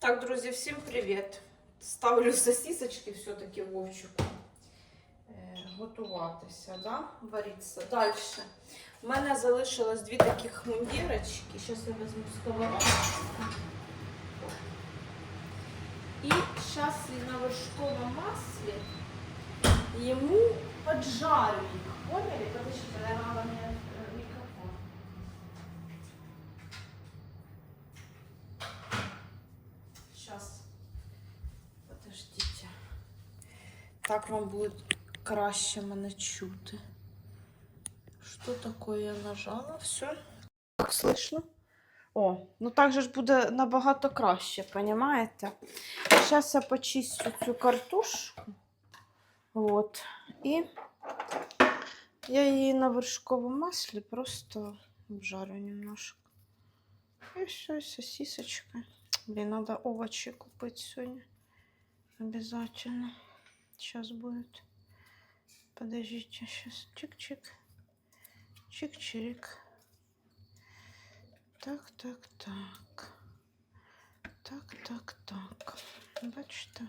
Так, друзі, всім привіт! Ставлю сосисочки все-таки Вовчику. Е, готуватися, да? варитися. Далі. У мене залишилось дві таких мундірочки. Зараз я візьму сковородку. І зараз на вершковому маслі йому поджарю їх. Поняли? Подождите, наверное, надо мне э, микрофон. Сейчас. Подождите. Так вам буде краще мене чути. Що таке я нажала? Все? Так слышно? О, ну так же ж буде набагато краще, понимаєте? Зараз я почистю цю картошку. Вот. І я її на вершковому маслі просто обжарю немножко. И все, сосисочка. Блин, надо овощи купить сегодня. Обязательно. Сейчас будет. Подождите, сейчас. Чик-чик. Чик-чирик. Так, так, так. Так, так, так. Бачите?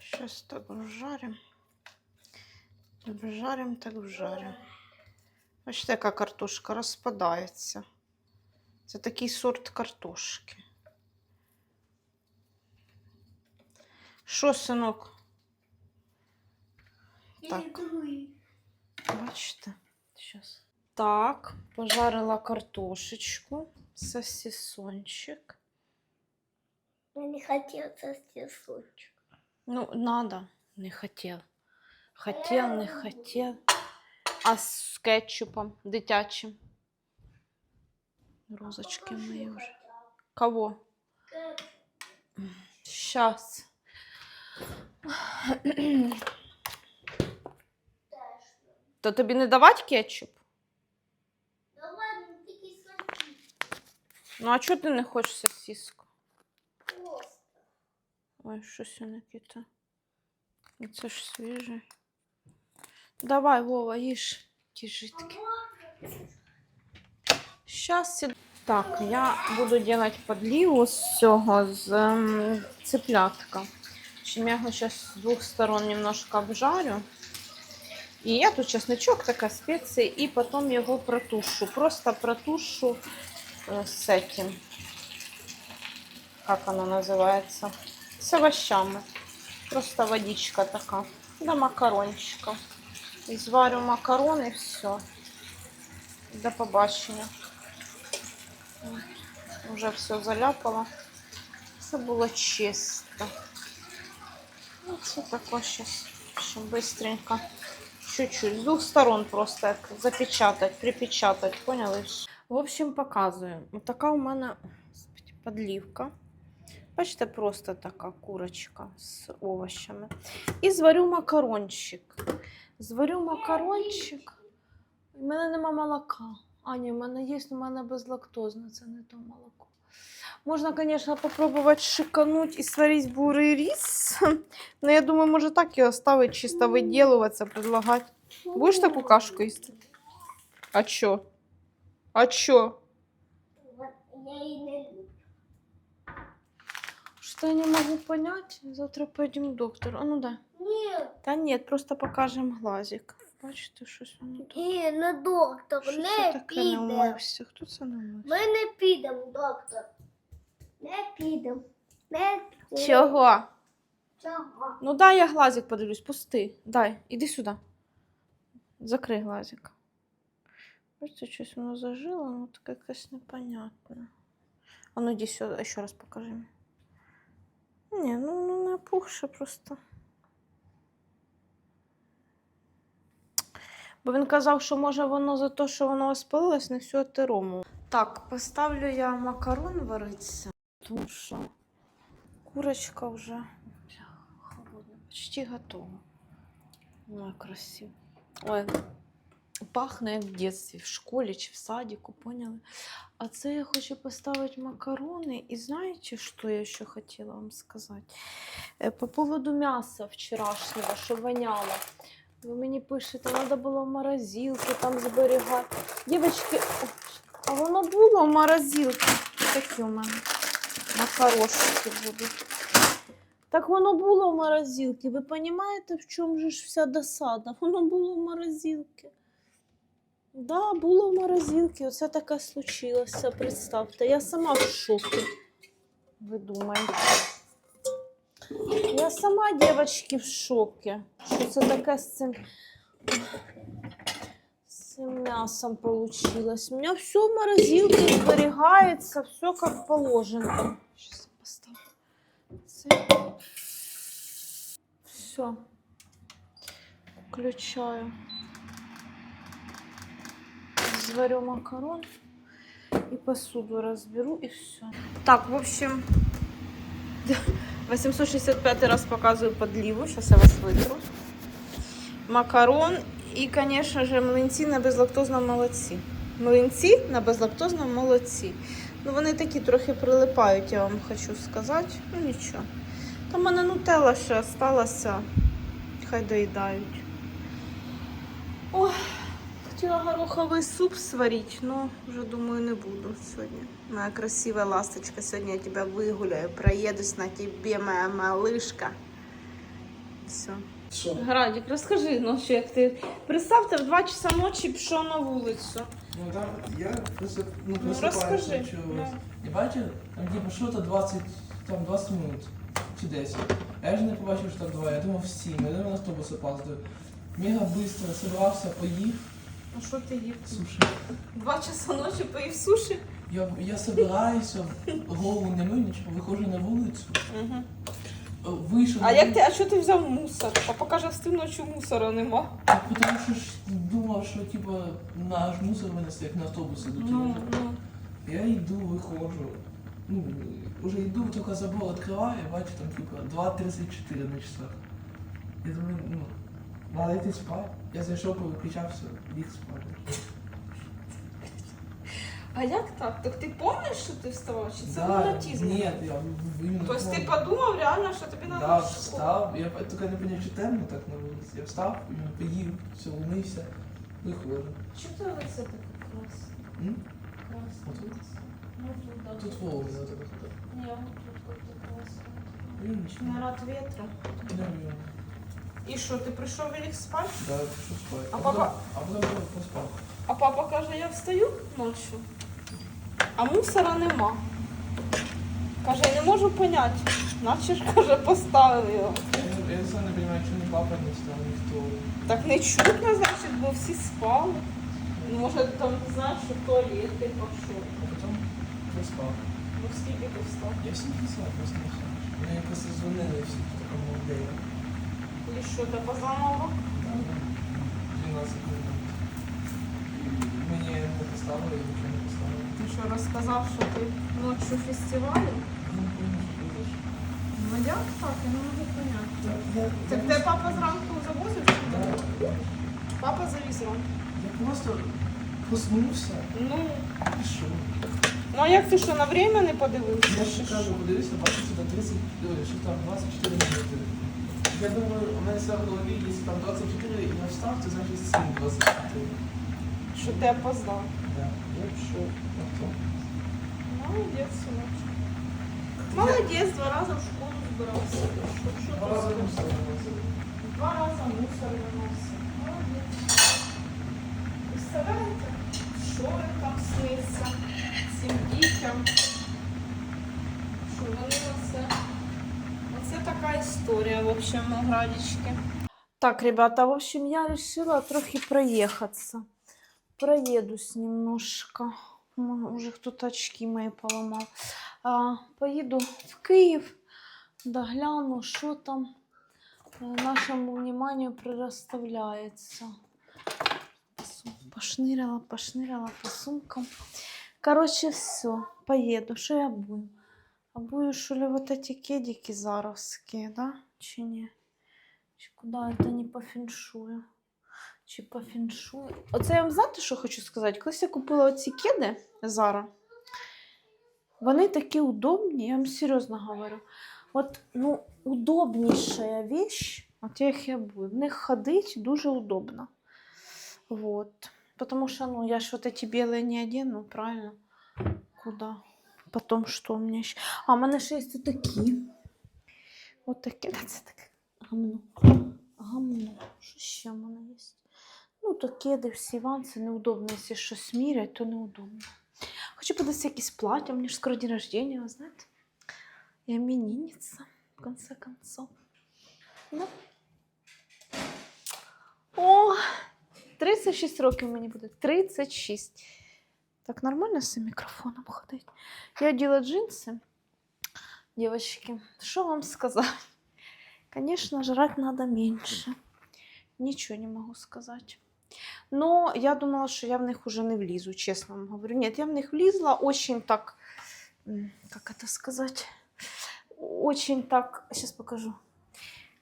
Сейчас так вжарим. Вжарим, так вжарим. Бачите, яка картошка розпадається. Це такий сорт картошки. Що, синок? Так. Бачите? Сейчас. Так, пожарила картошечку, сосисончик. Я не хотел сосисочек. Ну, надо. Не хотел. Хотел, не хотел. А з кетчупом дитячим. Розочки мої вже. Кого? Щас. То тобі не давати кетчуп? Давай, ну такие сосиски. Ну, а чого ти не хочеш сосиску? Просто. Ой, щось я не кита. Це ж свіже. Давай, Вова, їж ті житки. Щас. сід- Так, я буду делать подливу з цього, з ем, цыплятка. Чим я його зараз з двох сторон немножко обжарю. І я тут чесничок, така спеції, і потім його протушу. Просто протушу е, з этим. Как оно называется? С овощами. Просто водичка така. До макарончика. І зварю макарон і все. До побачення. От. Уже все заляпала. Це було чисто. Ну, це таке зараз. Ще быстренько. Чуть-чуть. З двох сторон просто запечатать, припечатать. Поняли? В общем, показую. Така у мене подлівка. Бачите, просто така курочка з овощами. І зварю макарончик. Зварю макарончик. У мене нема молока. А, ні, в мене є, але в мене безлактозне, це не то молоко. Можна, звісно, попробувати шикануть і сварити бурий рис. Ну, я думаю, може так його ставити, чисто виділуватися, предлагати. Будеш таку кашку їсти? А чо? А чо? Вот я и не люблю. Что я не могу понять. Завтра пойдем к доктору. А ну да. Нет, Та ні, просто покажемо глазик. Бачите, щось воно тут. і на доктор, Що це не таке не підемо. умився? Хто це не умився? Ми не підемо, доктор. Не підемо. Не підемо. Чого? Чого? Ну дай я глазик подивлюсь, пусти. Дай, іди сюди. Закрий глазик. Бачите, щось воно зажило, ну таке якесь непонятне. А ну іди сюди, ще раз покажи мені. Ні, ну, ну не опухше просто. Бо він казав, що може воно за те, що воно спалилось, не всю атерому. Так, поставлю я макарон варитися, тому що курочка вже холодна, почти готова. Ой, красиво. Ой, пахне як в дитинстві, в школі чи в садіку, поняли? А це я хочу поставити макарони. І знаєте, що я ще хотіла вам сказати? Е, По поводу м'яса вчорашнього, що воняло. Ви мені пишете, треба було в морозилці там зберігати. Дівчатки, а воно було в морозилці. Такі у мене. Макарошки будуть. Так воно було в морозилці. Ви розумієте, в чому же вся досада? Воно було в морозилці. Да, було в морозилці. Оце таке случилося. Представте. Я сама в шокі. Ви думаєте? Я сама, дівчатки, в шокі. Що це таке з цим. Цим м'ясом получилось. У меня все в морозилке зберігається, все как положено. Сейчас я поставлю. Це. Все. Включаю. Зварю макарон и посуду разберу и все. Так, в общем, 865 раз показываю подливу. Сейчас я вас вытру. Макарон і, звісно ж, млинці на безлактозному молоці. Млинці на безлактозному молоці. Ну, вони такі трохи прилипають, я вам хочу сказати. Ну нічого. Там в мене нутелла ще сталася. Хай доїдають. Ой, хотіла гороховий суп сварити, але вже думаю не буду сьогодні. Моя красива ласточка, сьогодні я тебе вигуляю, проїдусь на тебе, моя малышка. Все. Що? Градік, розкажи ночі, як ти представте, в 2 часа ночі пішов на вулицю. Ну там я просто ну, Ну, розкажи. чогось. Ну. І бачив, там типу, що то 20, там 20 минут чи 10. А я ж не побачив, що так два. Я думав 7, я думав на автобус опаздую. Мега быстро собрався, поїв А що ти їв? суші. Два часа ночі поїв суші? Я, я собираюся, голову не мив, нічого, виходжу на вулицю, Угу. Е, вийшов. А як ти, а що ти взяв мусор? Папа каже, з тим ночі мусора нема. вулицю, Тому що ж думав, що типу, наш мусор винести, як на автобуси до Ну, тебе. ну. Я йду, виходжу. Ну, уже йду, тільки забор відкриваю, бачу там типа 2.34 на часах. Я думаю, ну, надо йти спати. Я зайшов, повиключався, ліг спати. А як так? Так ти пам'ятаєш, що ти вставав? Чи це Да, лунатизм? Ні, я в- іменно. Тобто ти такому- подумав реально, що тобі треба Да, в школу? встав, я тільки не поняв, чи темно так на вулиці. Я встав, поїв, все, умився, виходжу. Чого ти лице таке красне? М? Красне. Отут? Ну, тут, да. Тут. Ні, тут как-то красне. Блин, ничего. Нарад ветра. Не знаю. І що, ти прийшов і ліг спати? Да, пішов спати. А потом- папа- А потом я поспав. А папа каже, я встаю ночі, а мусора нема. Каже, я не можу поняти. Наче ж каже, поставив його. Я, не что ни папа не встал, никто. Так не чутно, значить, бо всі спали. Ну, може, там не знаю, що туалет ти пішов. А потом поспал. Ну скільки ти встав? Я всем писал, просто не знаю. Мне просто звонили все в таком молодые. І що, ти позвонила? Да. 12 минут. И Мне не поставили, поставили. Ти що розказав, що ти ночі произошло. Ну як так? Я не можу поняти. Так де папа зранку завозив? чи ні? Папа завіз ранку. я просто проснулся Ну, и пішов. ну а як ти що, на время не подивився? Я ще кажу, подивився, бачу, це 30, ой, що там 24 минути. Я думаю, у мене все в голові, якщо там 24, і я встав, то значить 7 24. Що ти опоздав. Да. Я пішов на то. Молодець, синочок. Молодець, два рази в школу збирався. Що, що Два ти рази скажеш? мусор виносив. Два рази мусор виносив. Молодець. Представляєте, що їм там сниться цим дітям? Що вони оце... Оце така історія, в общем, на градічки. Так, ребята, в общем, я решила трохи проехаться. Проедусь немножко. М, Уже кто-то очки мои поломал. А, поеду в Киев, догляну, что там э, нашему вниманию предоставляется. Сум- Пошнырила, пошнырила по сумкам. Короче, все, поеду. Что я буду? А бую, что ли, вот эти кедики заровские, да? Чи не? Чи куда это не по феншую? Чи по феншую? Оце я вам знаєте, що хочу сказати? Колись я купила оці кеди Зара. Вони такі удобні, я вам серйозно говорю. От, ну, удобніша вещь, от як я буду. В них ходить дуже удобно. Вот. Потому что, ну, я ж вот эти белые не одену, правильно? Куда? Потом что у меня еще? А, у мене ще є такі. От такі. Де це таке? Гамно. Гамно. Що ще в мене є? Ну, то кеди всі ван, це неудобно. Якщо щось мірять, то неудобно. Хочу подивитися якісь плаття, мені ж скоро день рождения, ви знаєте. Я іменинниця, в конце концов. Ну. О, 36 років мені буде. 36. Так нормально з цим мікрофоном ходить? Я одела джинсы. Девочки, что вам сказать? Конечно, жрать надо меньше. Ничего не могу сказать. Но я думала, что я в них уже не влізу, честно вам говорю. Нет, я в них влізла очень так, как это сказать, очень так, сейчас покажу.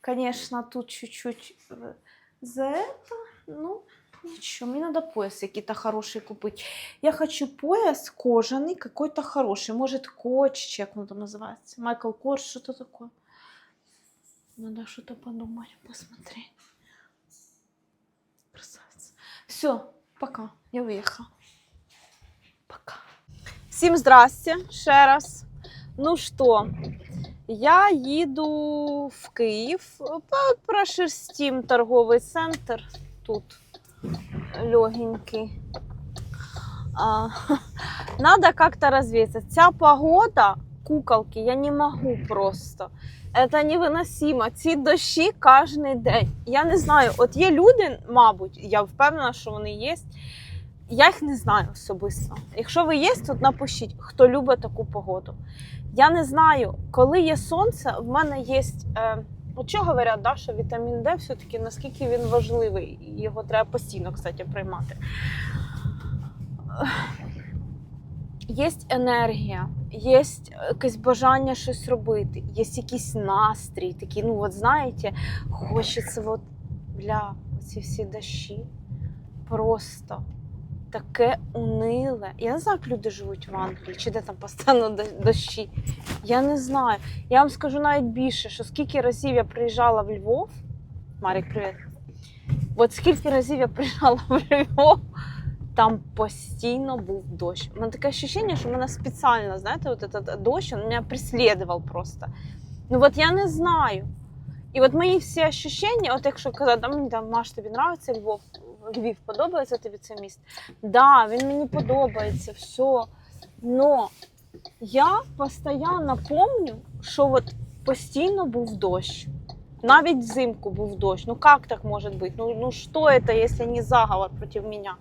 Конечно, тут чуть-чуть э, за это, ну, ничего, мне надо пояс какие-то хороший купить. Я хочу пояс кожаный, какой-то хороший. Может, коч, як он там называется. Майкл Корс, что-то такое. Надо что-то подумать, посмотреть. Все, пока. Я уехала. Пока. Всім здрасте ще раз. Ну що, я їду в Київ, прошерстім торговий центр тут легенький. А, надо как-то развеяться. Ця погода, куколки, я не могу просто. Это невыносимо. Ці дощі кожен день. Я не знаю, от є люди, мабуть, я впевнена, що вони є. Я їх не знаю особисто. Якщо ви є, то напишіть, хто любить таку погоду. Я не знаю, коли є сонце, в мене є. Е, от що говорять, да, що вітамін Д все-таки наскільки він важливий, його треба постійно, кстати, приймати. Є енергія, є якесь бажання щось робити, є якийсь настрій, такий, ну от знаєте, хочеться от, бля, ці всі дощі. Просто таке униле. Я не знаю, як люди живуть в Англії, чи де там постійно дощі. Я не знаю. Я вам скажу навіть більше, що скільки разів я приїжджала в Львов. Марік, привіт. От скільки разів я приїжджала в Львов, там постійно був дощ. У мене таке відчуття, що мене спеціально, знаєте, от этот дощ, він мене преслідував просто. Ну от я не знаю. І от мої всі ощущення, от якщо казати, мені там, Маш, тобі подобається Львов, Львів, подобається тобі це місто? Да, він мені подобається, все. Но я постійно пам'ятаю, що от постійно був дощ. Навіть взимку був дощ. Ну як так може бути? Ну, ну що це, якщо не заговор проти мене?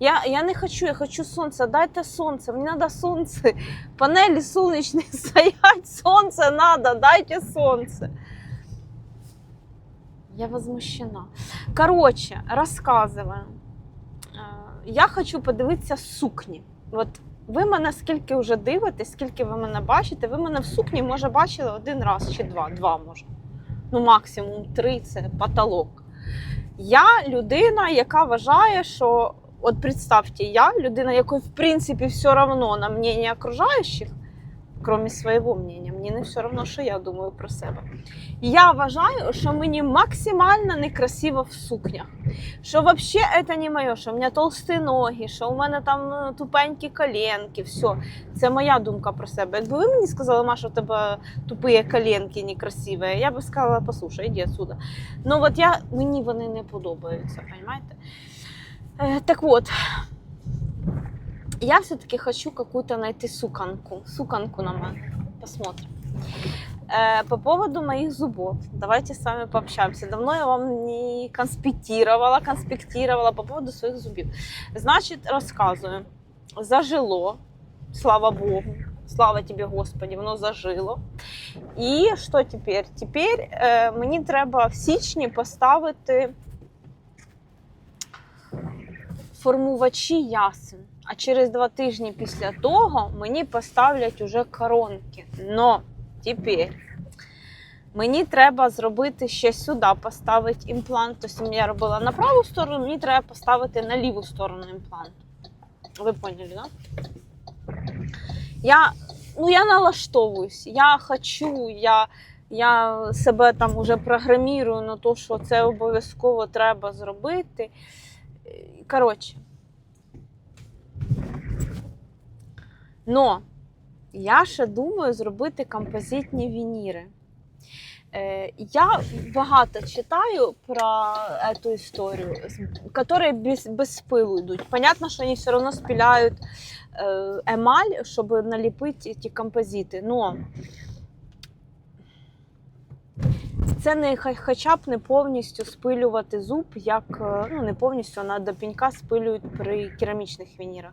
Я, я не хочу, я хочу сонце. Дайте сонце. Мені треба сонце. Панелі сонячні стоять, сонце надо, дайте сонце. Я возмущена. Короче, рассказываю. Е, Я хочу подивитися сукні. От ви мене скільки вже дивитесь, скільки ви мене бачите, ви мене в сукні, може, бачили один раз чи два. Два може. Ну, максимум три це потолок. Я людина, яка вважає, що от представте, я людина, якої в принципі все одно на мнення окружаючих, крім свого мнення, мені не все одно, що я думаю про себе. Я вважаю, що мені максимально некрасиво в сукнях. Що взагалі це не моє, що у мене толсті ноги, що у мене там ну, тупенькі коленки, все. Це моя думка про себе. Якби ви мені сказали, Маша, у тебе тупі коленки некрасиві, я би сказала, послухай, іди отсюда. Ну от я, мені вони не подобаються, розумієте? Е, так от, я все-таки хочу какую-то знайти суканку. Суканку на мене. Посмотрим. Э, По поводу моих зубов. Давайте с вами пообщаемся. Давно я вам не конспектировала, конспектировала по поводу своих зубів. Значит, рассказываю. Зажило, слава Богу. Слава тебе, Господи, воно зажило. І що тепер? Тепер е, мені треба в січні поставити формувачі ясен. А через два тижні після того мені поставлять уже коронки. Но тепер мені треба зробити ще сюди, поставити імплант. Тобто я робила на праву сторону, мені треба поставити на ліву сторону імплант. Ви поняли, да? Я, ну, я налаштовуюсь, я хочу, я, я себе там уже програмірую на те, що це обов'язково треба зробити. Коротше. Но Я ще думаю зробити композитні вініри. Е, Я багато читаю про цю історію, які без, без пилу йдуть. Понятно, що вони все одно спіляють е, емаль, щоб наліпити ті композити. Но це не хоча б не повністю спилювати зуб, як е, ну не повністю, а до пінька спилюють при керамічних вінірах.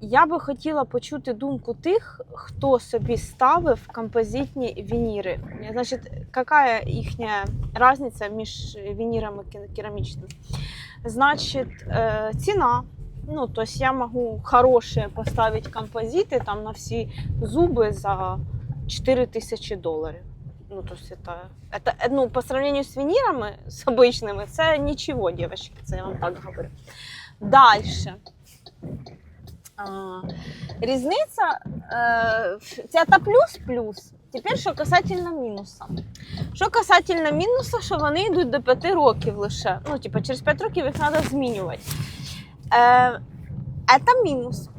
Я би хотіла почути думку тих, хто собі ставив композитні вініри. Значить, яка їхня різниця між вінірами ке- керамічними? Значить, е, ціна. Ну, то я могу хорошие поставить композиты там на всі зуби за 4 тисячі доларів Ну, то есть это, это, э, ну, по сравнению с винирами, с обычными, це нічого, девочки, це я вам так говорю. Дальше. А, різниця, е, в- це та плюс-плюс. Тепер що касательно мінуса. Що касательно мінуса, що вони йдуть до 5 років лише. Ну, типу, через 5 років їх треба змінювати. Е, це мінус.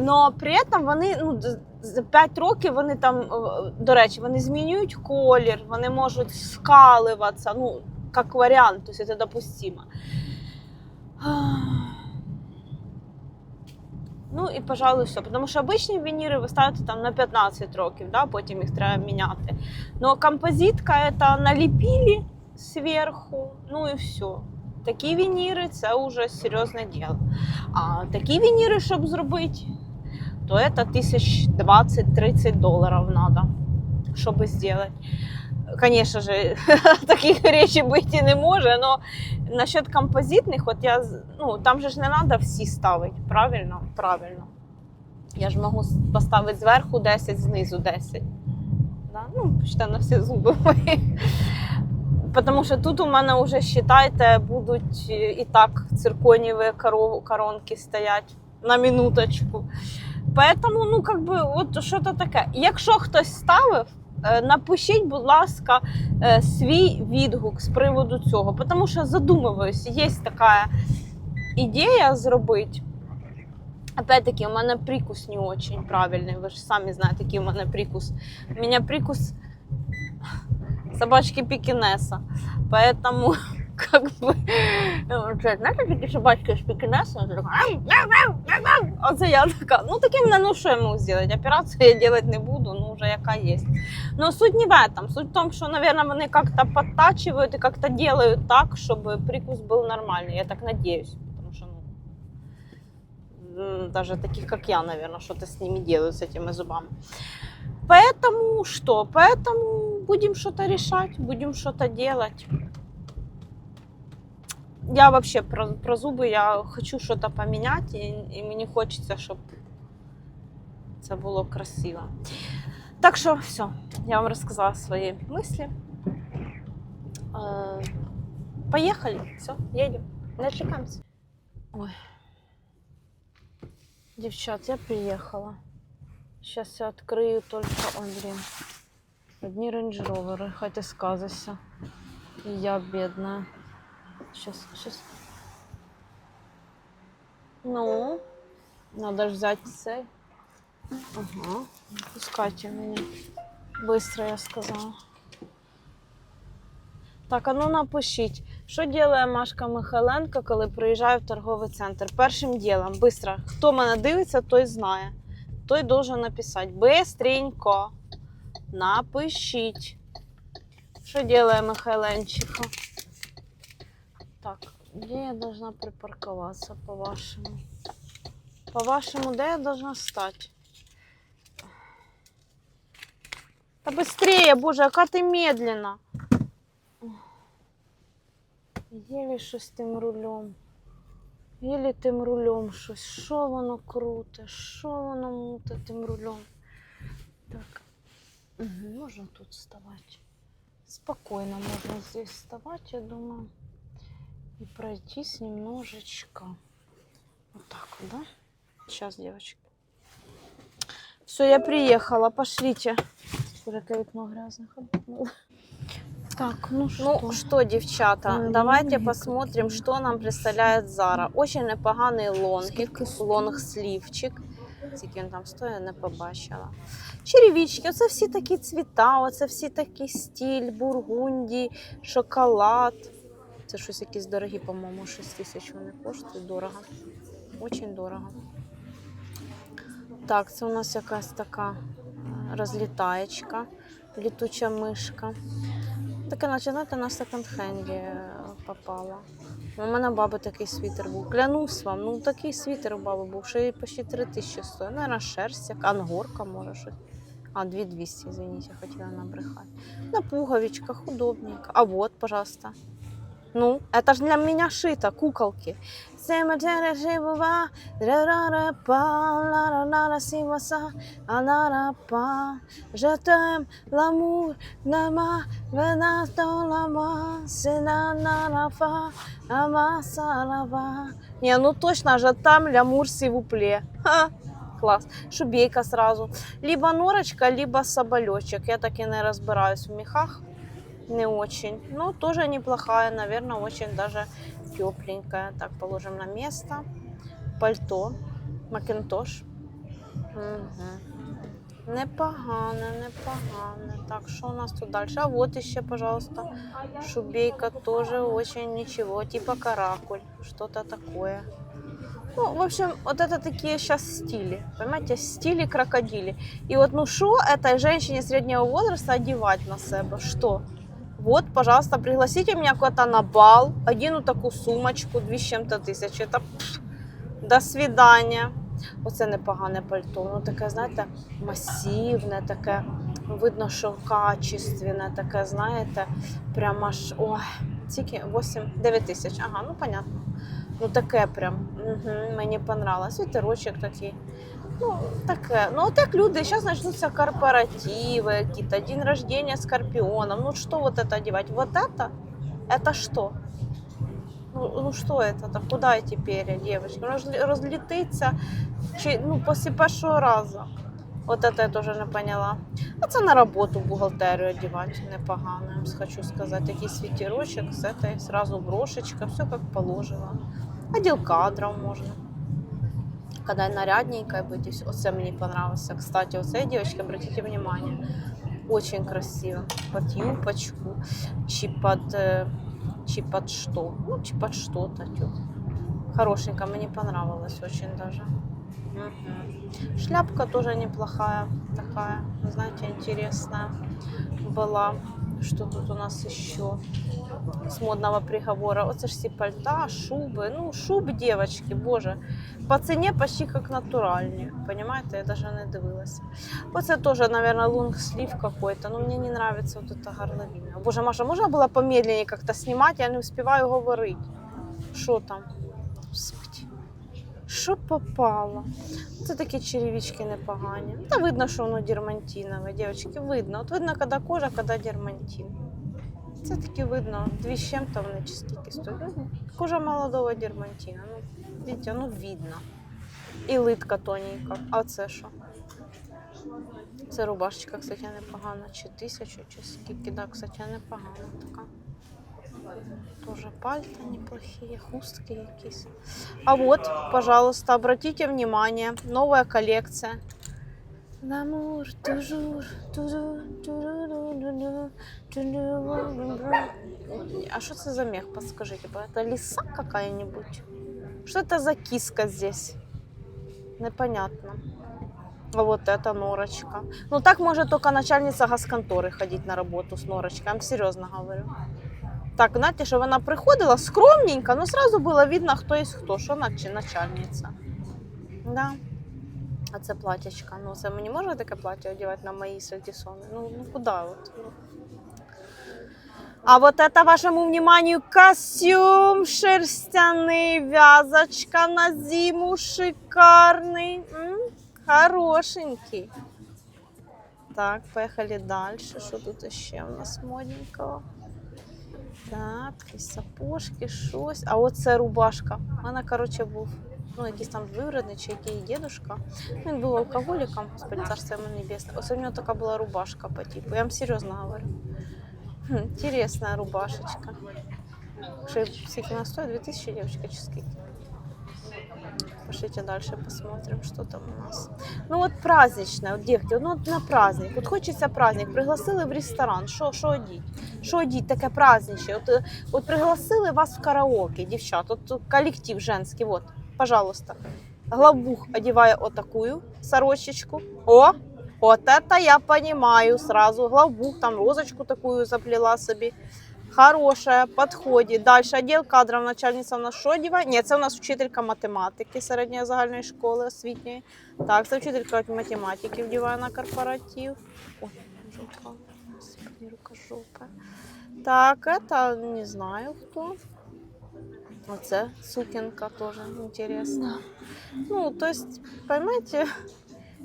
Но при этом вони ну, з- за 5 років вони там, е, до речі, вони змінюють колір, вони можуть скаливатися, ну, як варіант, тобто це допустимо. Ну і, пожалуй, все. Тому що обичні вініри ви ставите там на 15 років, да, потім їх треба міняти. Ну, композитка це наліпили зверху, ну і все. Такі вініри це вже серйозне діло. А такі вініри, щоб зробити, то это тысяч 20-30 долларов надо, чтобы сделать. Конечно же, таких речей быть и не може, но насчет композитних, от я, з- ну, там же ж не надо всі ставити, правильно? Правильно. Я ж можу с- поставити зверху 10, знизу 10. Да? Ну, почти на всі зуби мої. Тому що тут у мене вже, вважайте, будуть е, і так цирконіві коров- коронки стоять на минуточку. Поэтому, ну, как би, от що то таке. Якщо хтось ставив, е, напишіть, будь ласка, е, свій відгук з приводу цього. Тому що задумываюсь, є така ідея зробити. Опять-таки, у мене прикус не очень правильний. Ви ж самі знаєте, який у мене прикус. У мене прикус собачки пекинеса. Поэтому, как бы, ну, це, знаєте, такі собачки з пекинеса, це така, «Ам, мяу, мяу, мяу, мяу». Оце я така, ну таким мене, ну що я можу зробити? Операцію я делать не буду, ну вже яка є. Но суть не в этом. Суть в том, что, наверное, вони как-то подтачивают и как-то делают так, чтобы прикус был нормальный. Я так надеюсь. Потому что, ну, м, даже таких, как я, наверное, что-то с ними делают, с этими зубами. Поэтому что? Поэтому будем что-то решать, будем что-то делать. Я вообще про, про зубы, я хочу что-то поменять, и, и мені хочеться, щоб це було красиво. Так що все, я вам розказала свої мислі. Е, Поїхали, все, їдемо. Не чекаємося. Ой. Дівчат, я приїхала. Сейчас я открою только, ой, блин, одни рейндж-роверы, хоть и сказывайся. И я бедная. Сейчас, сейчас. Ну, надо ж взять цей. Ага, пускайте меня. Быстро я сказала. Так, а ну напишіть, що робить Машка Михайленко, коли приїжджає в торговий центр? Першим ділом, быстро. Хто мене дивиться, той знає. Той должен написати. Быстренько. Напишіть. Що робить Михайленчиха? Так, де я должна припаркуватися, по-вашому? По-вашему, де я должна стати? Та быстрее, боже, яка ти медленно. Єлі щось тим рулем. Єлі тим рулем щось. Що воно круте? Що воно муте тим рулем? Так. Угу, можна тут вставати. Спокойно можно здесь вставать, я думаю. И пройтись немножечко. Вот так вот, да? Сейчас, девочки. Все, я приехала. Пошлите. Какое окно грязное. Так, ну что? Ну что, девчата, Ой, давайте маленькие посмотрим, какие. что нам представляет Зара. Очень непоганий лонгик, лонг-сливчик. Скільки він там стоїть, не побачила. Черевички, оце всі такі цвіта, оце всі такий стіль, бургунді, шоколад. Це щось якісь дорогі, по-моєму, 6 тисяч вони коштують. Дорого. Очень дорого. Так, це у нас якась така е, розлітаєчка, літуча мишка. Таке, наче, знаєте, на секонд-хенді е, попала. У мене баби такий світер був. Клянусь вам, ну такий світер у баби був, що і почти 3 тисячі стоїть. Наверное, шерсть, як ангорка, може щось. А, 2200, извините, хотіла набрехати. На пуговичках, удобненько. А вот, пожалуйста. Ну, это же для меня шито, куколки. Не, ну точно же там лямур сивупле. Ха, класс. Шубейка сразу. Либо норочка, либо соболечек. Я так и не разбираюсь в мехах. Не очень. Но тоже неплохая, наверное, очень даже тепленькая. Так, положим на место. Пальто. Макинтош. Угу. Непогане, непогане. Так, что у нас тут дальше? А вот еще, пожалуйста, шубейка тоже очень ничего, типа каракуль, что-то такое. Ну, в общем, вот это такие сейчас стили, понимаете, стили крокодили. И вот, ну, что этой женщине среднего возраста одевать на себя? Что? Вот, пожалуйста, пригласите меня куда-то на бал, одену такую сумочку, дві з чим-то тисяч. Это пф, до свидания. Оце непогане пальто. Ну таке, знаєте, масивне, таке, видно, що качественне, таке, знаєте, прямо аж ой, тільки 8-9 тисяч. Ага, ну понятно. Ну таке прям. Угу, мені понравилось. Вітерочок такий. Ну, таке. Ну, от як люди, зараз почнуться корпоративи, якісь, день рождения скорпіоном. Ну, що вот это одевать? Вот это? Это что? Ну, ну что это? -то? Куда теперь, девочки? Розлі- Розлітиться чи ну, після першого разу. От это я теж не поняла. А це на роботу в бухгалтерію одягати непогано, я вам хочу сказати. Такий світерочок, з этой, сразу брошечка, все як положено. Отдел кадров можна. Когда нарядненькая быть, и всё. Оце мені понравился. Кстати, оце, девочки, обратите внимание, очень красиво. Под юбочку, чи под, э, чи под что. Ну, чи под что-то. тю. Хорошенько, мне понравилось очень даже. Мгм. Шляпка тоже неплохая, такая, знаете, интересная была. Что тут у нас еще с модного приговора? Вот ж все пальта, шубы. Ну, шуб, девочки, боже. По цене почти как натуральні. Понимаете, я даже не дивилась. Оце тоже, наверное, лонгслив какой-то. Но мне не нравится вот эта горловина. Боже, Маша, можно было помедленнее как-то снимать? Я не успеваю говорить. Що там? Господи. Що попало? Це такі черевички непогані. Та видно, що воно дермантинове, дівчатки, видно. От видно, коли кожа, коли дермантин. Це таки видно, дві з вони чи скільки стоять. Ну, Кожа молодого дермантина. Ну, видите, ну видно. І литка тоненька. А це що? Це рубашечка, кстати, непогана. Чи тисячу, чи скільки, да, кстати, непогана така. Тоже пальта неплохие, хустки якісь. А вот, пожалуйста, обратите внимание, новая коллекция. Toujours, toujours. А что это за мех, подскажите? Это лиса какая-нибудь? Что это за киска здесь? Непонятно. А вот это норочка. Ну так может только начальница газконторы ходить на работу с норочкой. Я вам серьезно говорю. Так, знаєте, що вона приходила скромненько, але одразу було видно, хто є хто, що наче начальниця. Да. А це платячка. Ну, це мені можна таке плаття одягати на мої сальтісони? Ну, ну куди от? Ну. А вот это вашему вниманию костюм шерстяный, вязочка на зиму шикарный, М, хорошенький. Так, поехали дальше. Что тут еще у нас модненького? Так, якісь сапожки, щось. А оце рубашка. Мене, коротше, був ну, якийсь там двоюрідний чи який дедушка. Він був алкоголіком, господи, царство йому небесне. Ось у нього така була рубашка по типу. Я вам серйозно говорю. Хм, Інтересна рубашечка. Що скільки вона стоїть? 2000 дівчатка чи скільки? Пошлите дальше посмотрим, что там у нас. Ну вот праздничное, вот, девки, ну от на праздник. От хочеться праздник. Пригласили в ресторан. Що, що одіть? Що одіть таке праздничне? От, от пригласили вас в караоке, дівчат. От тут коллектив женский, вот, пожалуйста. Главбух одевая вот такую сорочечку. О, вот это я понимаю сразу. Главбух там розочку такую заплела себе. Хорошая, подходит. Дальше отдел кадров, начальниця у нас що одіває? Ні, це у нас вчителька математики середньої загальної школи освітньої. Так, це вчителька математики вдіває на корпоратив. Ой, жопа. Господи, рука жопа. Так, это не знаю хто. Оце сукенка тоже интересно. Ну, то есть, поймаете,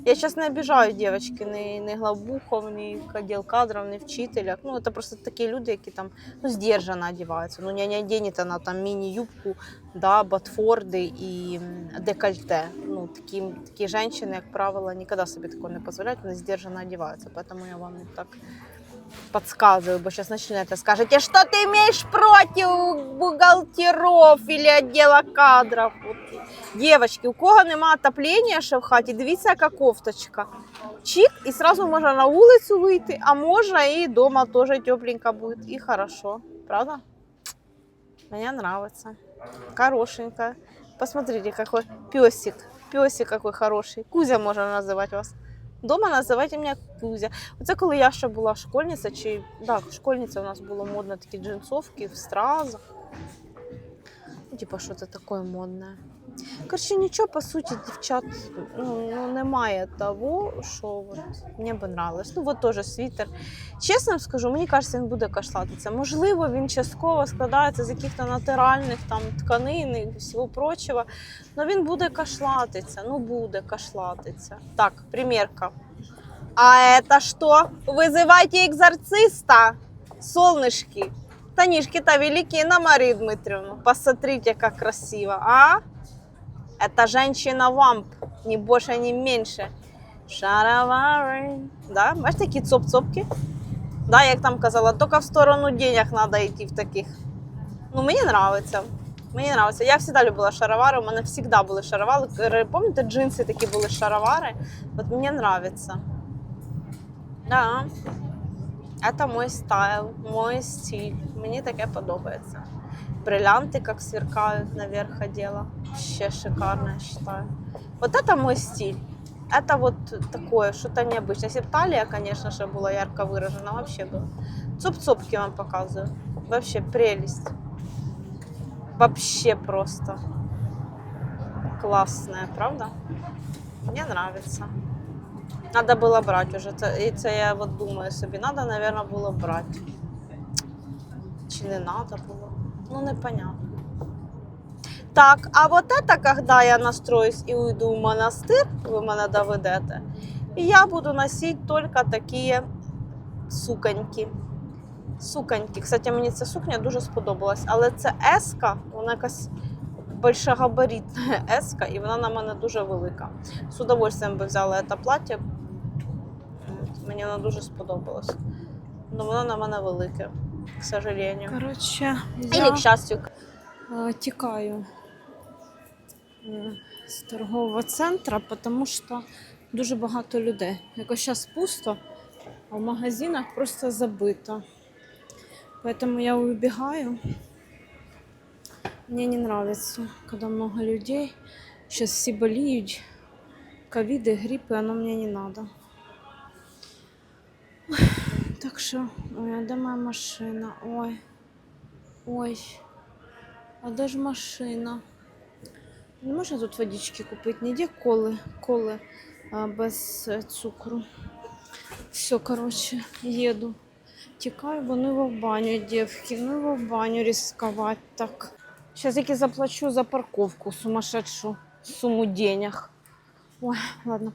я сейчас не обижаю девочки, ни, ни главбухов, ни отдел кадров, ни вчителя. Ну, это просто такие люди, які там ну, сдержанно одеваются. Ну, не, не оденет там мини-юбку, да, ботфорди і декольте. Ну, такі, такі жінки, як правило, ніколи собі такого не дозволяють, вони сдержанно одягаються. Тому я вам так подсказываю, бо сейчас начнете скажете, что ты имеешь против бухгалтеров или отдела кадров. Вот. Девочки, у кого нема отоплення ще в хаті, дивіться, яка кофточка. Чик, і сразу можна на вулицю вийти, а можна і дома теж тепленько буде. І хорошо. Правда? Мне нравится. Хорошенько. Посмотрите, какой песик. Песик какой хороший. Кузя можно называть вас. Дома називайте мене Кузя. Оце коли я ще була школьниця, чи да, школьниця у нас було модно такі джинсовки в стразах. Ну, типа, що це таке модне. Коротше, нічого, по суті, дівчат, ну, ну, немає того, що от, мені би нравилось. Ну, от теж світер. Чесно вам скажу, мені кажеться, він буде кашлатися. Можливо, він частково складається з якихось натуральних там тканин і всього прочого. Но він буде кашлатиться, ну буде кашлатиться. Так, примерка. А это что? Вызывайте экзорциста, солнышки. Танишки-то великие на Марию Дмитриевну. Посмотрите, как красиво, а? Это женщина-вамп, ни больше, ни меньше. Шаровары. Да, бачите, такі цоп-цопки? Да, як там казала, тільки в сторону денег надо йти в таких. Ну, мені нравиться. Мені нравится. Я всегда любила шаровари. У мене всегда були шаровари. Р- Пам'ятаєте, джинси такі були шаровари? От мені нравится. Да. Это мой стайл, мой стиль. Мені таке подобається. Бриллианты как сверкают наверх одела. Вообще шикарно, я считаю. Вот это мой стиль. Это вот такое, что-то необычное. Если бы талия, конечно же, была ярко выражена, вообще бы. Цоп-цопки вам показываю. Вообще прелесть. Вообще просто классная, правда? Мне нравится. Надо было брать уже. Це, і це я от думаю собі. Надо, наверное, було брати. Чи не надо було? Ну, непонятно. Так, а вот это, когда я настроюсь и уйду в монастырь, вы мене доведете, и я буду носить только такие суконьки. Суконьки. Кстати, мені ця сукня дуже сподобалась, але це еска, вона якась большогабаритна еска, і вона на мене дуже велика. З удовольствием би взяла це плаття. От, Мені воно дуже сподобалось. Но воно на мене велике, к сожалению. Коротше, Или я к щастю. е, тікаю е, з торгового центру, тому що дуже багато людей. Якось зараз пусто, а в магазинах просто забито. Поэтому я убегаю. Мне не нравится, когда много людей. Сейчас все болеют. Ковиды, гриппы, оно мне не надо. Ой, Так что, ой, а де моя машина? Ой. Ой. А де ж машина? Не можна тут водички купити? Ніде коли, коли а, без е, цукру. Все, коротше, їду. Тікаю, бо ну його в баню, дівки, ну його в баню ризикувати так. Зараз тільки заплачу за парковку сумасшедшу суму денег. Ой, ладно,